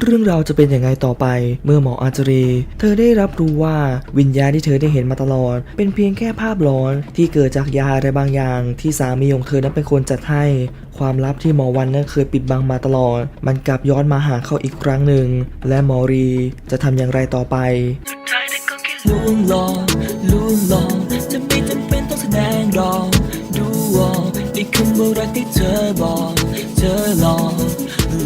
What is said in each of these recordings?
เรื่องราวจะเป็นยังไงต่อไป เมื่อหมออาจรีเธอได้รับรู้ว่าวิญญาณที่เธอได้เห็นมาตลอด เป็นเพียงแค่ภาพหลอนที่เกิดจากยาอะไรบางอย่าง ที่สามีของเธอนั้นเป็นคนจัดให้ ความลับที่หมอวันนั้นเคยปิดบังมาตลอด มันกลับย้อนมาหาเขาอีกครั้งหนึ่ง และหมอรีจะทำอย่างไรต่อไปลวงหลอกลวงหลอกจะไม่จำเป็นต้องแสดงหรอกดูออกในคำว่ารักที่เธอบอก เธอหลอก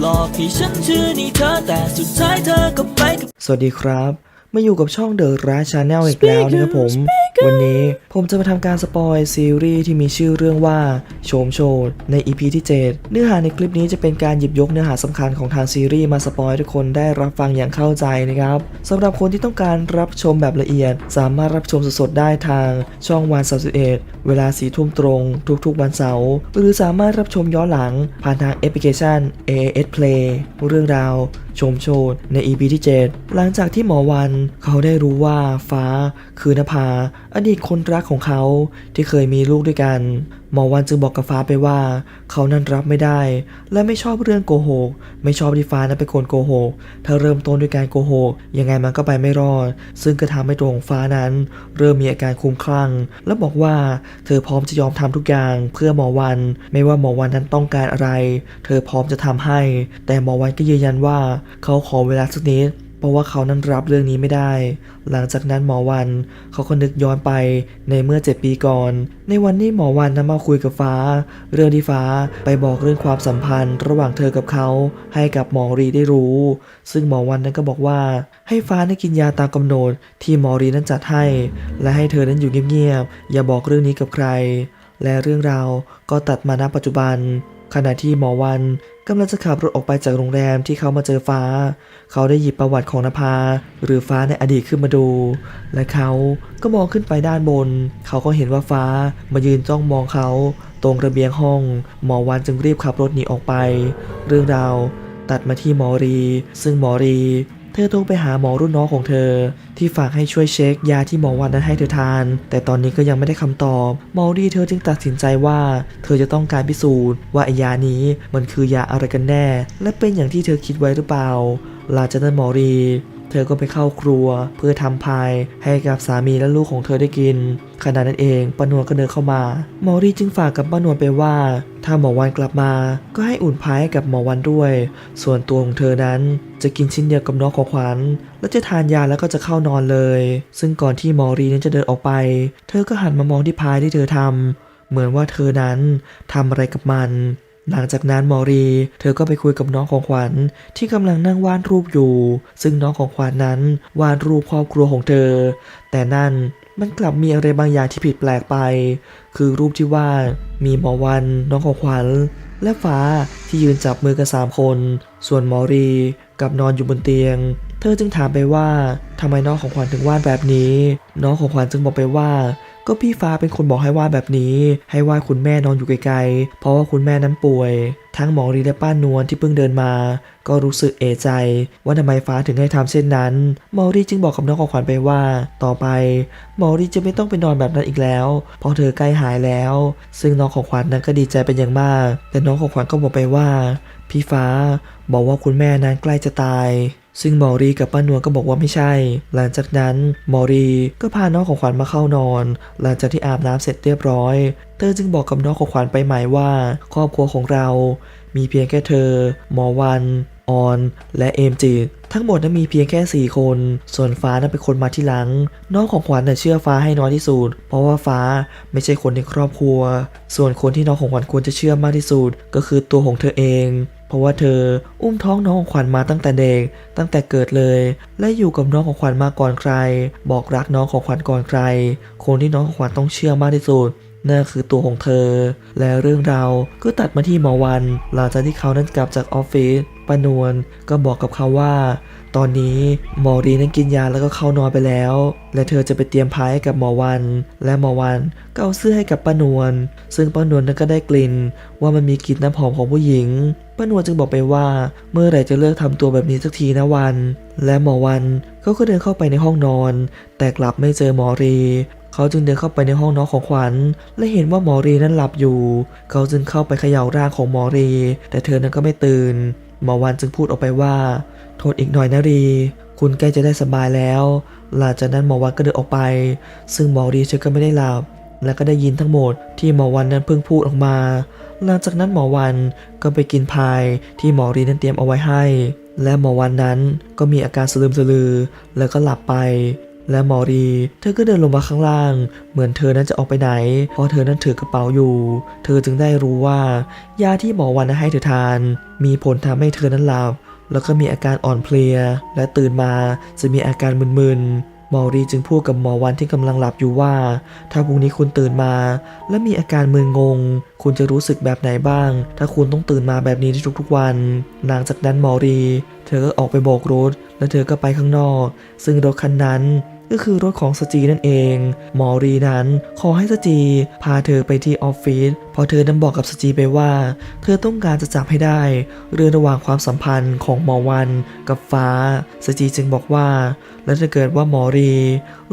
หลอกให้ฉันเชื่อในเธอแต่สุดท้ายเธอก็ไปกับ สวัสดีครับ มาอยู่กับช่อง The r a c h Channel อีกแล้วนะครับผม วันนี้ผมจะมาทำการสปอยซีรีส์ที่มีชื่อเรื่องว่าโฉมโชดใน EP ที่ 7 เนื้อหาในคลิปนี้จะเป็นการหยิบยกเนื้อหาสำคัญของทางซีรีส์มาสปอยให้ทุกคนได้รับฟังอย่างเข้าใจนะครับสำหรับคนที่ต้องการรับชมแบบละเอียด สามารถรับชมสดๆได้ทางช่องวัน31เวลา4ทุ่มตรง ทุกๆวันเสาร์หรือสามารถรับชมย้อนหลัง ผ่านทางแอปพลิเคชัน AS Play เรื่องราวชมโชดใน EP ที่ 7 หลังจากที่หมอวันเขาได้รู้ว่าฟ้าคือนภา อดีตคนรักของเขาที่เคยมีลูกด้วยกัน หมอวันจึงบอกกับฟ้าไปว่า เขานั้นรับไม่ได้ และไม่ชอบเรื่องโกหก ไม่ชอบที่ฟ้านั้นเป็นคนโกหก ถ้าเริ่มต้นด้วยการโกหก ยังไงมันก็ไปไม่รอด ซึ่งก็ทำให้ตัวของฟ้านั้น เริ่มมีอาการคลุ้มคลั่ง และบอกว่าเธอพร้อมจะยอมทำทุกอย่างเพื่อหมอวัน ไม่ว่าหมอวันนั้นต้องการอะไร เธอพร้อมจะทำให้ แต่หมอวันก็ยืนยันว่า เขาขอเวลาสักนิด ราะว่าเขานั้นรับเรื่องนี้ไม่ได้ หลังจากนั้นหมอวัน เขาก็นึกย้อนไปในเมื่อ7ปีก่อน ในวันที่หมอวันนั้นมาคุยกับฟ้า เรื่องที่ฟ้าไปบอกเรื่องความสัมพันธ์ ระหว่างเธอกับเขาให้กับหมอรีได้รู้ ซึ่งหมอวันนั้นก็บอกว่า ให้ฟ้าได้กินยาตามกำหนดที่หมอรีนั้นจัดให้ และให้เธอนั้นอยู่เงียบๆอย่าบอกเรื่องนี้กับใคร และเรื่องราวก็ตัดมาณปัจจุบัน ขณะที่หมอวันกำลังจะขับรถออกไปจากโรงแรมที่เขามาเจอฟ้า เขาได้หยิบประวัติของนภา หรือฟ้าในอดีตขึ้นมาดู และเขาก็มองขึ้นไปด้านบน เขาก็เห็นว่าฟ้ามายืนจ้องมองเขาตรงระเบียงห้อง หมอวันจึงรีบขับรถหนีออกไป เรื่องราวตัดมาที่หมอรี ซึ่งหมอรี เธอโทรไปหาหมอรุ่นน้องของเธอ ที่ฝากให้ช่วยเช็คยาที่หมอวันนั้นให้เธอทาน แต่ตอนนี้ก็ยังไม่ได้คำตอบหมอรีเธอจึงตัดสินใจว่า เธอจะต้องการพิสูจน์ว่าไอยานี้มันคือยาอะไรกันแน่ และเป็นอย่างที่เธอคิดไว้หรือเปล่าหลังจากนั้นหมอรีเธอก็ไปเข้าครัวเพื่อทำพายให้กับสามีและลูกของเธอได้กิน ขณะนั้นเองป้านวลก็เดินเข้ามา หมอรีจึงฝากกับป้านวลไปว่า ถ้าหมอวันกลับมา ก็ให้อุ่นพายให้กับหมอวันด้วย ส่วนตัวของเธอนั้น จะกินชิ้นเดียวกับน้องของขวัญ และจะทานยาแล้วก็จะเข้านอนเลย ซึ่งก่อนที่หมอรีนั้นจะเดินออกไป เธอก็หันมามองที่พายที่เธอทำเหมือนว่าเธอนั้นทำอะไรกับมัน หลังจากนั้นหมอรี เธอก็ไปคุยกับน้องของขวัญที่กำลังนั่งวาดรูปอยู่ ซึ่งน้องของขวัญนั้นวาดรูปครอบครัวของเธอ แต่นั่นมันกลับมีอะไรบางอย่างที่ผิดแปลกไป คือรูปที่วาดมีหมอวันน้องของขวัญ และฟ้าที่ยืนจับมือกันสามคน ส่วนมอรีกับนอนอยู่บนเตียง เธอจึงถามไปว่าทำไมน้องของขวัญถึงวาดแบบนี้ น้องของขวัญจึงบอกไปว่า ก็พี่ฟ้าเป็นคนบอกให้วาดแบบนี้ ให้วาดคุณแม่นอนอยู่ไกลๆ เพราะว่าคุณแม่นั้นป่วย ทั้งหมอรีและป้านวลที่เพิ่งเดินมา ก็รู้สึกเอะใจ ว่าทำไมฟ้าถึงให้ทำเช่นนั้น หมอรีจึงบอกกับน้องของขวัญไปว่า ต่อไป หมอรีจะไม่ต้องไปนอนแบบนั้นอีกแล้วเพราะเธอใกล้หายแล้ว ซึ่งน้องของขวัญนั้นก็ดีใจเป็นอย่างมาก แต่น้องของขวัญก็บอกไปว่า พี่ฟ้าบอกว่าคุณแม่นั้นใกล้จะตาย ซึ่งมอรีกับป้านวลก็บอกว่าไม่ใช่ หลังจากนั้นมอรีก็พาน้องของขวัญมาเข้านอน หลังจากที่อาบน้ำเสร็จเรียบร้อย เธอจึงบอกกับน้องของขวัญไปใหม่ว่า ครอบครัวของเรา มีเพียงแค่เธอ หมอวันออนและเอมจิตทั้งหมดนั้นมีเพียงแค่ 4 คน ส่วนฟ้านั้นเป็นคนมาที่หลัง น้องของขวัญน่ะเชื่อฟ้าให้น้อยที่สุด เพราะว่าฟ้าไม่ใช่คนในครอบครัว ส่วนคนที่น้องของขวัญควรจะเชื่อมากที่สุด ก็คือตัวของเธอเอง เพราะว่าเธออุ้มท้องน้องของขวัญมาตั้งแต่เด็ก ตั้งแต่เกิดเลย และอยู่กับน้องของขวัญมาก่อนใคร บอกรักน้องของขวัญก่อนใคร คนที่น้องของขวัญต้องเชื่อมากที่สุดนั่นคือตัวของเธอ และเรื่องราวก็ตัดมาที่หมอวัน หลังจากที่เขานั้นกลับจากออฟฟิศปานวลก็บอกกับเขาว่า ตอนนี้หมอรีนั้นกินยาแล้วก็เข้านอนไปแล้ว และเธอจะไปเตรียมพายให้กับหมอวัน และหมอวันก็เอาเสื้อให้กับป้านวล ซึ่งป้านวลนั้นก็ได้กลิ่น ว่ามันมีกลิ่นน้ำหอมของผู้หญิงป้านวลจึงบอกไปว่าเมื่อไหร่จะเลิกทำตัวแบบนี้สักทีนะวัน และหมอวันเขาก็เดินเข้าไปในห้องนอน แต่กลับไม่เจอหมอรีเขาจึงเดินเข้าไปในห้องน้องของขวัญ และเห็นว่าหมอรีนั้นหลับอยู่ เขาจึงเข้าไปเขย่าร่างของหมอรี แต่เธอนั้นก็ไม่ตื่น หมอวันจึงพูดออกไปว่า โทษอีกหน่อยนะรี คุณใกล้จะได้สบายแล้ว หลังจากนั้นหมอวันก็เดินออกไป ซึ่งหมอรีเธอก็ไม่ได้หลับ และก็ได้ยินทั้งหมดที่หมอวันนั้นเพิ่งพูดออกมา หลังจากนั้นหมอวันก็ไปกินพายที่หมอรีนั้นเตรียมเอาไว้ให้ และหมอวันนั้นก็มีอาการสลืมสลือ แล้วก็หลับไป และหมอรีเธอก็เดินลงมาข้างล่าง เหมือนเธอนั้นจะออกไปไหน เพราะเธอนั้นถือกระเป๋าอยู่ เธอจึงได้รู้ว่ายาที่หมอวันนั้นให้เธอทาน มีผลทำให้เธอนั้นหลับ แล้วก็มีอาการอ่อนเพลีย และตื่นมาจะมีอาการมึนๆหมอรีจึงพูดกับหมอวันที่กำลังหลับอยู่ว่า ถ้าพรุ่งนี้คุณตื่นมา และมีอาการมึนงง คุณจะรู้สึกแบบไหนบ้าง ถ้าคุณต้องตื่นมาแบบนี้ในทุกๆวัน หลังจากนั้นหมอรี เธอก็ออกไปโบกรถ แล้วเธอก็ไปข้างนอก ซึ่งรถคันนั้น ก็คือรถของสจีนั่นเอง หมอรีนั้นขอให้สจีพาเธอไปที่ออฟฟิศพราะเธอนั้นบอกกับสจีไปว่า เธอต้องการจะจับให้ได้ เรื่องระหว่างความสัมพันธ์ของหมอวันกับฟ้า สจีจึงบอกว่า แล้วถ้าเกิดว่าหมอรี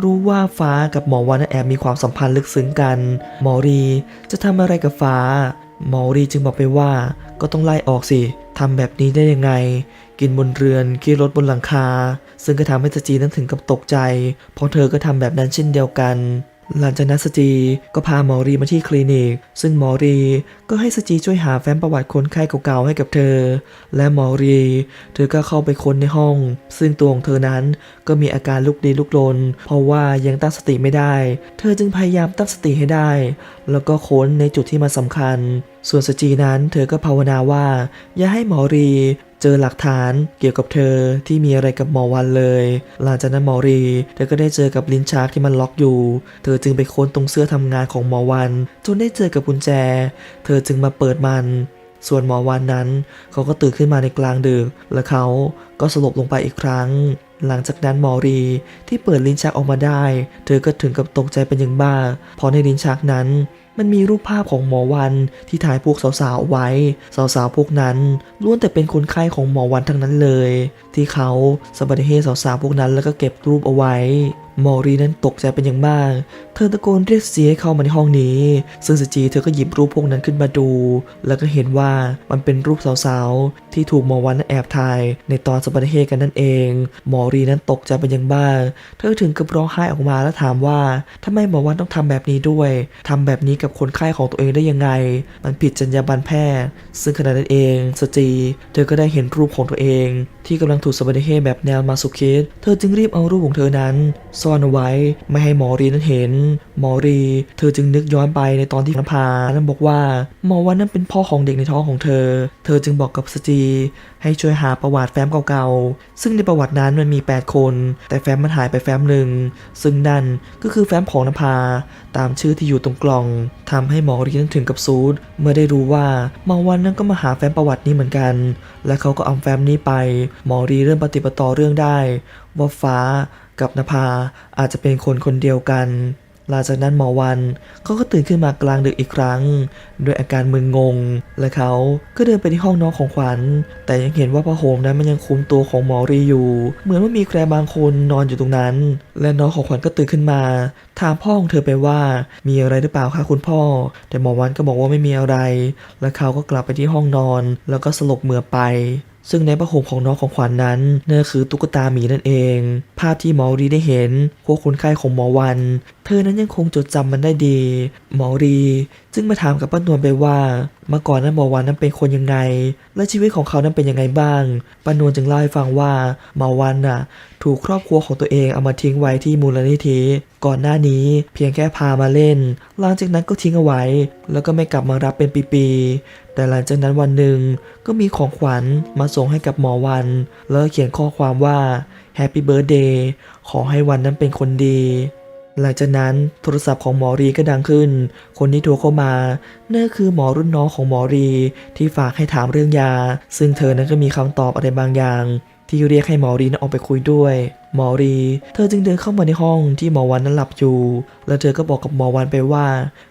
รู้ว่าฟ้ากับหมอวันนั้นแอบมีความสัมพันธ์ลึกซึ้งกัน หมอรีจะทำอะไรกับฟ้า หมอรีจึงบอกไปว่า ก็ต้องไล่ออกสิทำแบบนี้ได้ยังไง กินบนเรือนขี่รถบนหลังคา ซึ่งก็ทำให้สจีนั้นถึงกับตกใจ เพราะเธอก็ทำแบบนั้นเช่นเดียวกัน หลังจากนั้นสจีก็พาหมอรีมาที่คลินิก ซึ่งหมอรีก็ให้สจีช่วยหาแฟ้มประวัติคนไข้เก่าๆให้กับเธอ และหมอรี เธอก็เข้าไปค้นในห้อง ซึ่งตัวของเธอนั้นก็มีอาการลุกลี้ลุกลน เพราะว่ายังตั้งสติไม่ได้ เธอจึงพยายามตั้งสติให้ได้ แล้วก็ค้นในจุดที่มันสำคัญ ส่วนสจีนั้นเธอก็ภาวนาว่า อย่าให้หมอรี เจอหลักฐานเกี่ยวกับเธอที่มีอะไรกับหมอวันเลย หลังจากนั้นหมอรีเธอก็ได้เจอกับลิ้นชักที่มันล็อกอยู่ เธอจึงไปค้นตรงเสื้อทำงานของหมอวัน จนได้เจอกับกุญแจ เธอจึงมาเปิดมัน ส่วนหมอวันนั้น เขาก็ตื่นขึ้นมาในกลางดึก และเขาก็สลบลงไปอีกครั้งหลังจากนั้นหมอรีที่เปิดลิ้นชักออกมาได้ เธอก็ถึงกับตกใจเป็นอย่างบ้าเพราะในลิ้นชักนั้น มันมีรูปภาพของหมอวันที่ถ่ายพวกสาวๆไว้ สาวๆพวกนั้นล้วนแต่เป็นคนไข้ของหมอวันทั้งนั้นเลย ที่เขาสบัดเหตุสาวๆพวกนั้นแล้วก็เก็บรูปเอาไว้ มอรีนั้นตกใจเป็นอย่างมาก เธอตะโกนเรียกสจีให้เข้ามาในห้องนี้ ซึ่งสจีเธอก็หยิบรูปพวกนั้นขึ้นมาดู แล้วก็เห็นว่ามันเป็นรูปสาวๆ ที่ถูกมอวันนั้นแอบถ่าย ในตอนสบัติเหตุกันนั่นเองมอรีนั้นตกใจเป็นอย่างมาก เธอถึงกับร้องไห้ออกมาแล้วถามว่าทำไมมอวันต้องทำแบบนี้ด้วยทำแบบนี้กับคนไข้ของตัวเองได้ยังไง มันผิดจรรยาบรรณแพทย์ ซึ่งขณะนั้นเองสจีเธอก็ได้เห็นรูปของตัวเองที่กำลังถูกสบัติเหตุแบบแนวมาสุคิดเธอจึงรีบเอารูปของเธอนั้น ซ่อนเอาไว้ไม่ให้หมอรีนั้นเห็น หมอรี เธอจึงนึกย้อนไปในตอนที่นภานั้นบอกว่าหมอวันนั้นเป็นพ่อของเด็กในท้องของเธอ เธอจึงบอกกับสจีให้ช่วยหาประวัติแฟ้มเก่าๆ ซึ่งในประวัตินั้นมันมี 8 คน แต่แฟ้มมันหายไปแฟ้มหนึ่ง ซึ่งนั่นก็คือแฟ้มของนภา ตามชื่อที่อยู่ตรงกล่องทำให้หมอรีนั้นถึงกับซูดเมื่อได้รู้ว่าหมอวันนั้นก็มาหาแฟ้มประวัตินี้เหมือนกัน และเขาก็เอาแฟ้มนี้ไปหมอรีเริ่มปฏิบัติต่อเรื่องได้ ว่าฟ้ากับนภาอาจจะเป็นคนคนเดียวกัน หลังจากนั้นหมอวันเขาก็ตื่นขึ้นมากลางดึกอีกครั้ง ด้วยอาการมึนงง และเขาก็เดินไปที่ห้องน้องของขวัญ แต่ยังเห็นว่าผ้าห่มนั้นมันยังคุมตัวของหมอรีอยู่ เหมือนว่ามีใครบางคนนอนอยู่ตรงนั้น และน้องของขวัญก็ตื่นขึ้นมา ถามพ่อของเธอไปว่ามีอะไรหรือเปล่าคะคุณพ่อ แต่หมอวันก็บอกว่าไม่มีอะไร และเขาก็กลับไปที่ห้องนอน แล้วก็สลบเหมือไป ซึ่งในผ้าห่มของน้องของขวัญนนั้นนั่นคือตุ๊กตาหมีนั่นเอง ภาพที่หมอรีได้เห็นพวกคนไข้ของหมอวัน เธอนั้นยังคงจดจำมันได้ดี หมอรี จึงมาถามกับป้านวลไปว่าเมื่อก่อนนั้นหมอวันนั้นเป็นคนยังไง และชีวิตของเขานั้นเป็นยังไงบ้างปานวลจึงเล่าให้ฟังว่าหมอวันน่ะ ถูกครอบครัวของตัวเองเอามาทิ้งไว้ที่มูลนิธิก่อนหน้านี้เพียงแค่พามาเล่น หลังจากนั้นก็ทิ้งเอาไว้ แล้วก็ไม่กลับมารับเป็นปีๆ แต่หลังจากนั้นวันหนึ่งก็มีของขวัญมาส่งให้กับหมอวัน แล้วเขียนข้อความว่า Happy Birthday ขอให้วันนั้นเป็นคนดี หลังจากนั้นโทรศัพท์ของหมอรีก็ดังขึ้น คนที่โทรเข้ามานั่นคือหมอรุ่นน้องของหมอรีที่ฝากให้ถามเรื่องยา ซึ่งเธอนั้นก็มีคำตอบอะไรบางอย่าง ที่เรียกให้หมอรีนั้นออกไปคุยด้วย หมอรี เธอจึงเดินเข้ามาในห้องที่หมอวันนั้นหลับอยู่ แล้วเธอก็บอกกับหมอวันไปว่า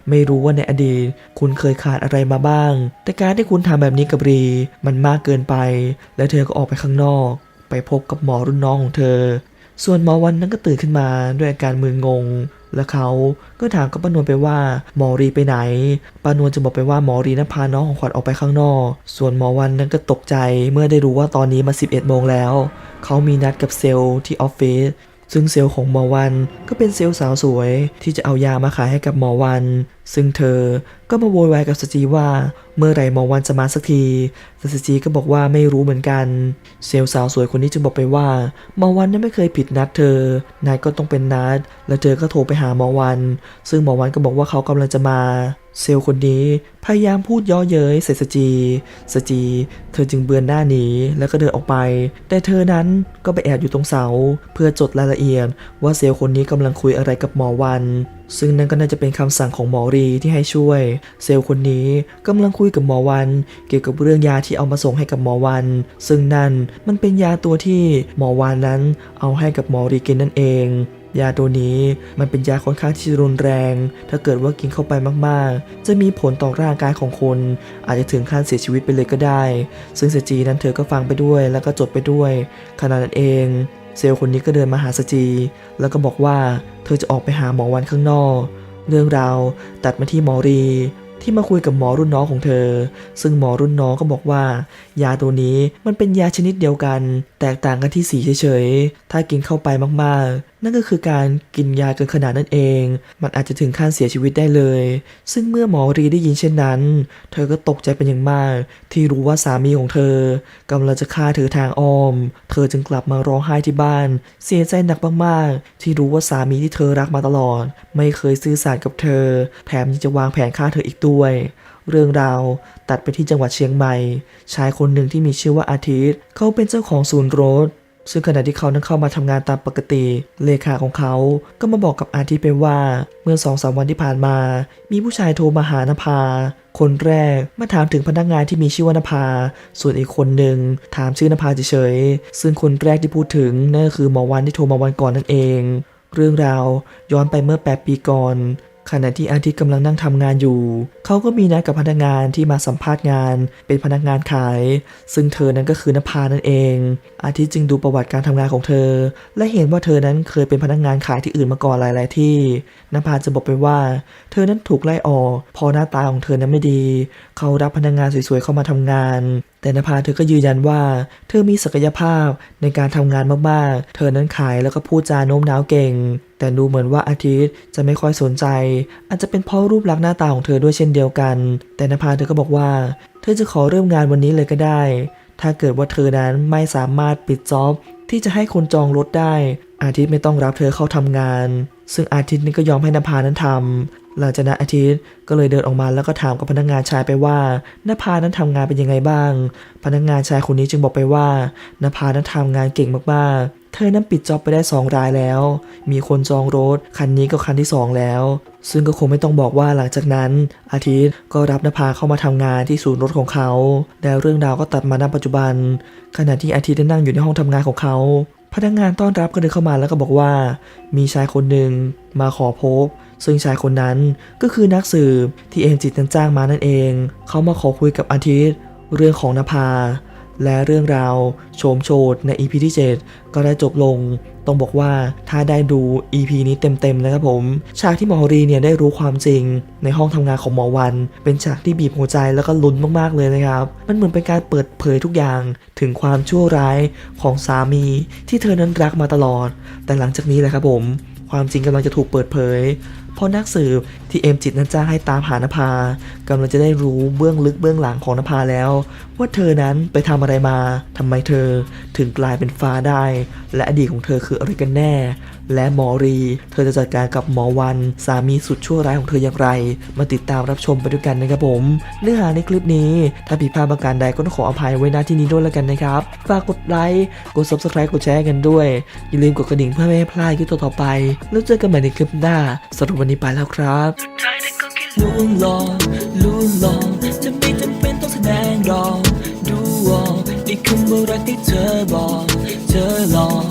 ไม่รู้ว่าในอดีต คุณเคยขาดอะไรมาบ้าง แต่การที่คุณทำแบบนี้กับรี มันมากเกินไป แล้วเธอก็ออกไปข้างนอก ไปพบกับหมอรุ่นน้องของเธอ ส่วนหมอวันนั้นก็ตื่นขึ้นมาด้วยอาการมึนงง และเขาก็ถามกับป้านวลไปว่าหมอรีไปไหนป้านวลจะบอกไปว่าหมอรีนั้นพาน้องของขวัญออกไปข้างนอก ส่วนหมอวันนั้นก็ตกใจเมื่อได้รู้ว่าตอนนี้มา 11โมงแล้ว เขามีนัดกับเซลล์ที่ออฟฟิศ ซึ่งเซลล์ของหมอวันก็เป็นเซลล์สาวสวยที่จะเอายามาขายให้กับหมอวัน ซึ่งเธอก็มาโวยวายกับสจีว่า เมื่อไหร่หมอวันจะมาสักทีแต่สจีก็บอกว่าไม่รู้เหมือนกัน เซลล์สาวสวยคนนี้จึงบอกไปว่าหมอวันนั้นไม่เคยผิดนัดเธอ นัดก็ต้องเป็นนัด แล้วเธอก็โทรไปหาหมอวัน ซึ่งหมอวันก็บอกว่าเขากำลังจะมา เซลคนนี้พยายามพูดย่อเย้ยใส่สจี สจี เธอจึงเบือนหน้าหนีแล้วก็เดินออกไป แต่เธอนั้นก็ไปแอบอยู่ตรงเสา เพื่อจดรายละเอียด ว่าเซลคนนี้กำลังคุยอะไรกับหมอวัน ซึ่งนั่นก็น่าจะเป็นคำสั่งของหมอรีที่ให้ช่วย เซลคนนี้กำลังคุยกับหมอวัน เกี่ยวกับเรื่องยาที่เอามาส่งให้กับหมอวัน ซึ่งนั่นมันเป็นยาตัวที่หมอวันนั้นเอาให้กับหมอรีกินนั่นเอง ยาตัวนี้มันเป็นยาค่อนข้างที่รุนแรง ถ้าเกิดว่ากินเข้าไปมากๆ จะมีผลต่อร่างกายของคน อาจจะถึงขั้นเสียชีวิตไปเลยก็ได้ ซึ่งสจีนั้นเธอก็ฟังไปด้วยแล้วก็จดไปด้วย ขณะนั้นเอง เซลล์คนนี้ก็เดินมาหาสจี แล้วก็บอกว่าเธอจะออกไปหาหมอวันข้างนอก เรื่องราวตัดมาที่หมอรี ที่มาคุยกับหมอรุ่นน้องของเธอ ซึ่งหมอรุ่นน้องก็บอกว่า ยาตัวนี้มันเป็นยาชนิดเดียวกัน แตกต่างกันที่สีเฉยๆ ถ้ากินเข้าไปมากๆ นั่นก็คือการกินยาเกินขนาดนั่นเอง มันอาจจะถึงขั้นเสียชีวิตได้เลย ซึ่งเมื่อหมอรีได้ยินเช่นนั้น เธอก็ตกใจเป็นอย่างมาก ที่รู้ว่าสามีของเธอกำลังจะฆ่าเธอทางอ้อม เธอจึงกลับมาร้องไห้ที่บ้าน เสียใจหนักมากๆ ที่รู้ว่าสามีที่เธอรักมาตลอด ไม่เคยซื่อสัตย์กับเธอ แถมยังจะวางแผนฆ่าเธออีกตัวด้วย เรื่องราวตัดไปที่จังหวัดเชียงใหม่ ชายคนหนึ่งที่มีชื่อว่าอาทิตย์ เขาเป็นเจ้าของศูนย์รถ ซึ่งขณะที่เขานั้นเข้ามาทำงานตามปกติ เลขาของเขาก็มาบอกกับอาทิตย์ไปว่า เมื่อสองสามวันที่ผ่านมา มีผู้ชายโทรมาหานภา คนแรกมาถามถึงพนักงานที่มีชื่อว่านภา ส่วนอีกคนหนึ่งถามชื่อนภาเฉยๆ ซึ่งคนแรกที่พูดถึงนั่นก็คือหมอวันที่โทรมาวันก่อนนั่นเองเรื่องราวย้อนไปเมื่อ 8 ปีก่อน ขณะที่อาทิตย์กำลังนั่งทำงานอยู่ เขาก็มีนัดกับพนักงานที่มาสัมภาษณ์งาน เป็นพนักงานขาย ซึ่งเธอนั้นก็คือนภานั่นเอง อาทิตย์จึงดูประวัติการทำงานของเธอ และเห็นว่าเธอนั้นเคยเป็นพนักงานขายที่อื่นมาก่อนหลาย ๆ ที่นภาจะบอกไปว่า เธอนั้นถูกไล่ออกเพอหน้าตาของเธอนั้นไม่ดี เขารับพนักงานสวย ๆ เข้ามาทำงาน แต่นภาเธอก็ยืนยันว่า เธอมีศักยภาพในการทำงานมากๆ เธอนั้นขายแล้วก็พูดจาโน้มน้าวเก่ง แต่ดูเหมือนว่าอาทิตย์จะไม่ค่อยสนใจ อาจจะเป็นเพราะรูปลักษณ์หน้าตาของเธอด้วยเช่นเดียวกัน แต่นภาเธอก็บอกว่า เธอจะขอเริ่มงานวันนี้เลยก็ได้ ถ้าเกิดว่าเธอนั้นไม่สามารถปิดจ็อบที่จะให้คนจองรถได้ อาทิตย์ไม่ต้องรับเธอเข้าทำงาน ซึ่งอาทิตย์นี่ก็ยอมให้นภานั้นทำ หลังจากนั้นอาทิตย์ก็เลยเดินออกมาแล้วก็ถามกับพนักงานชายไปว่านภานั้นทำงานเป็นยังไงบ้าง พนักงานชายคนนี้จึงบอกไปว่านภานั้นทำงานเก่งมากๆ เธอนั้นปิดจ็อบไปได้สองรายแล้ว มีคนจองรถ คันนี้ก็คันที่สองแล้ว ซึ่งก็คงไม่ต้องบอกว่าหลังจากนั้น อาทิตย์ก็รับนภาเข้ามาทำงานที่ศูนย์รถของเขา แล้วเรื่องราวก็ตัดมาณปัจจุบัน ขณะที่อาทิตย์ได้นั่งอยู่ในห้องทำงานของเขา พนักงานต้อนรับก็เดินเข้ามาแล้วก็บอกว่า มีชายคนหนึ่งมาขอพบ ซึ่งชายคนนั้นก็คือนักสืบที่เอ็มจิตนั้นจ้างมานั่นเอง เขามาขอคุยกับอาทิตย์ เรื่องของนภา และเรื่องราวโฉมโฉดใน EP ที่ 7 ก็ได้จบลง ต้องบอกว่าถ้าได้ดู EP นี้เต็มๆนะครับผม ฉากที่หมอรีเนี่ยได้รู้ความจริง ในห้องทำงานของหมอวัน เป็นฉากที่บีบหัวใจแล้วก็ลุ้นมากๆเลยนะครับ มันเหมือนเป็นการเปิดเผยทุกอย่างถึงความชั่วร้ายของสามีที่เธอนั้นรักมาตลอด แต่หลังจากนี้แหละครับผมความจริงกำลังจะถูกเปิดเผย เพราะนักสืบที่เอ็มจิตนั้นจ้างให้ตามหานภากำลังจะได้รู้เบื้องลึกเบื้องหลังของนภาแล้ว ว่าเธอนั้นไปทำอะไรมาทำไมเธอถึงกลายเป็นฟ้าได้ และอดีตของเธอคืออะไรกันแน่ และหมอรี เธอจะจัดการกับหมอวัน สามีสุดชั่วร้ายของเธออย่างไร มาติดตามรับชมไปด้วยกันนะครับผม เนื้อหาในคลิปนี้ ถ้าผิดพลาดประการใดก็ต้องขออภัยไว้ณที่นี้ด้วยแล้วกันนะครับฝากกดไลค์กด subscribe กดแชร์กันด้วยอย่าลืมกดกระดิ่งเพื่อไม่ให้พลาดคลิปต่อไป แล้วเจอกันใหม่ในคลิปหน้าสำหรับวันนี้ไปแล้วครับ ลุ้นลวงหลอกลวงหลอกจะไม่จำเป็นต้องแสดงหรอกดูออกในคำว่ารักที่เธอบอก เธอหลอก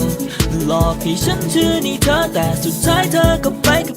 หลอกให้ฉันเชื่อในเธอแต่สุดท้ายเธอก็ไปกับ